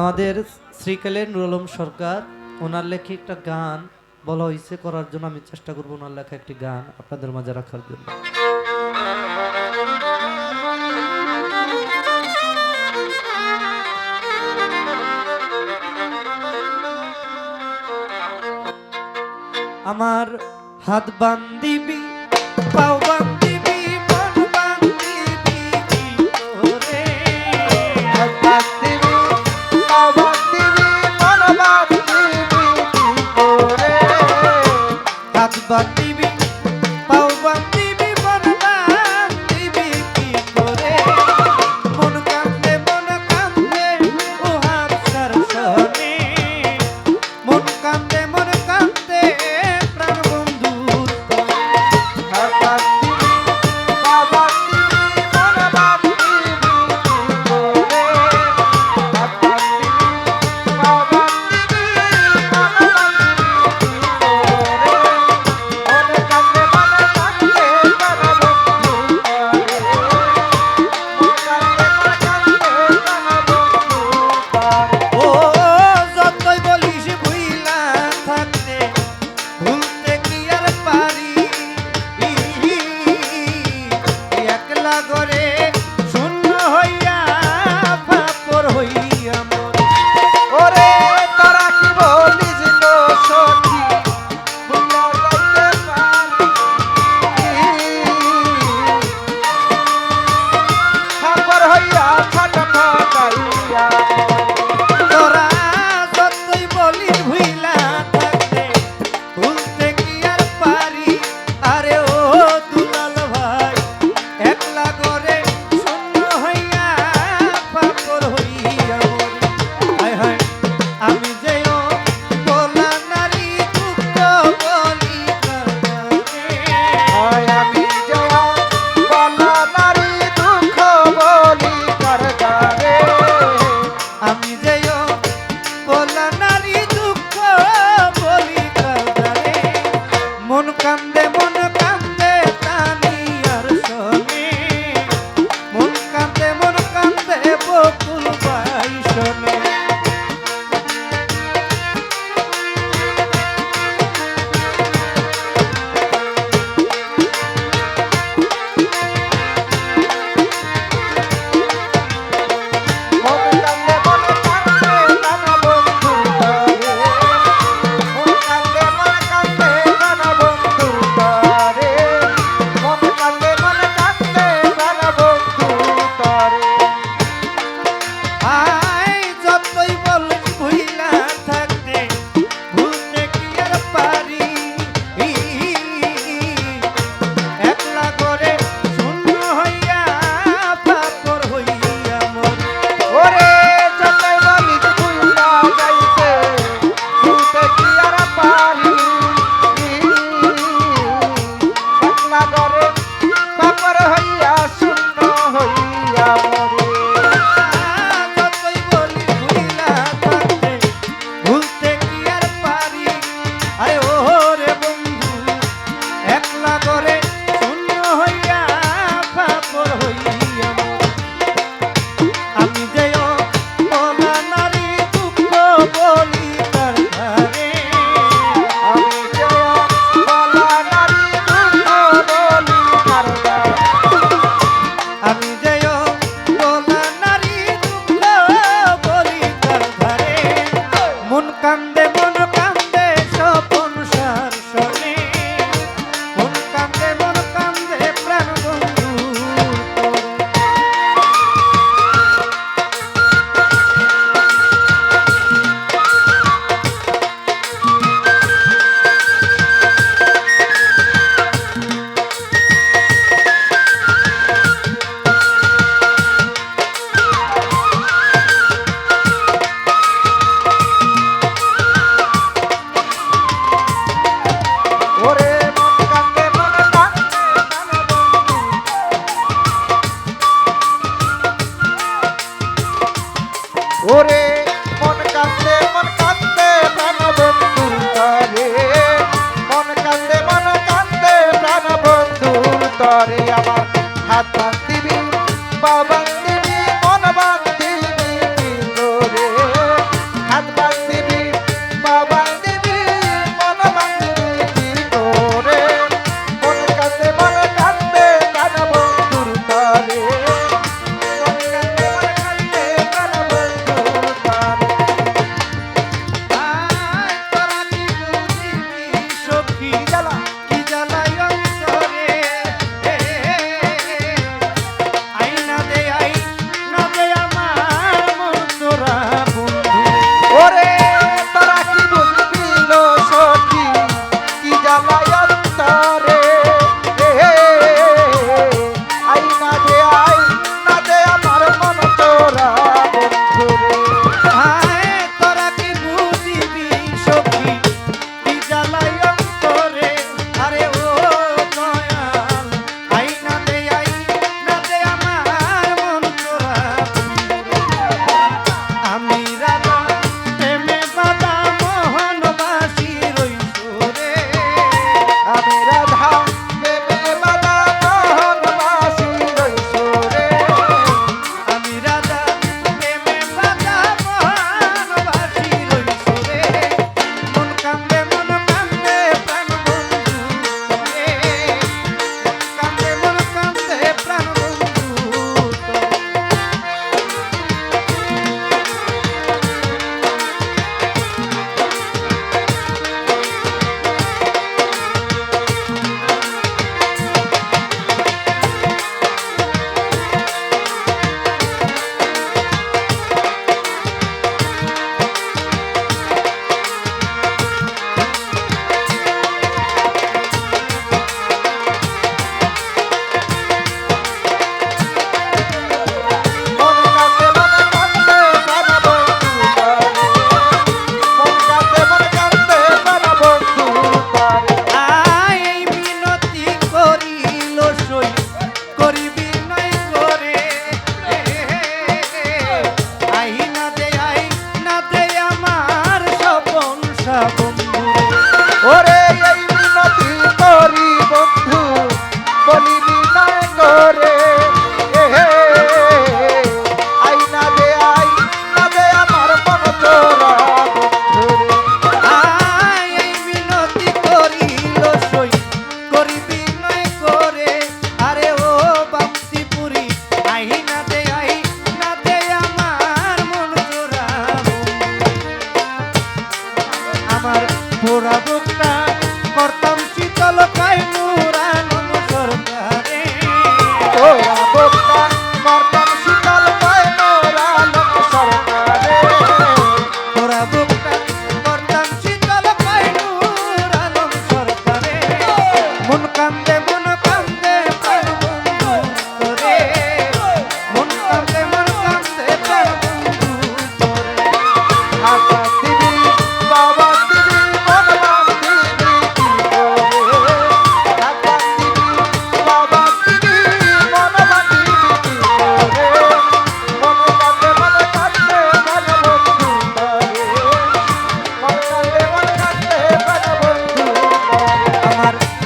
আমাদের শ্রীকালের নুরলম সরকার, ওনার লেখে একটা গান বলা হয়েছে, করার জন্য আমি চেষ্টা করব ওনার লেখা একটি গান আপনাদের মাঝে রাখার জন্য। আমার হাত বান্ধিবি পাও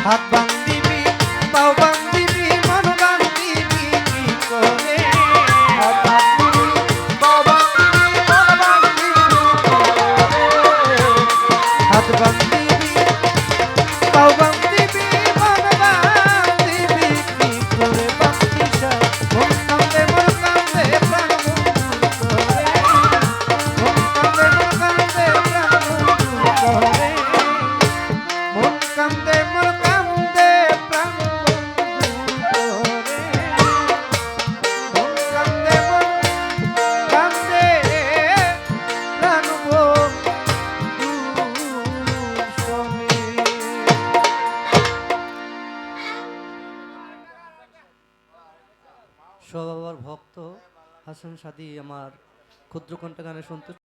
হাত ভক্ত সাদি আমার ক্ষুদ্র কণ্ঠ গানে সন্তুষ্ট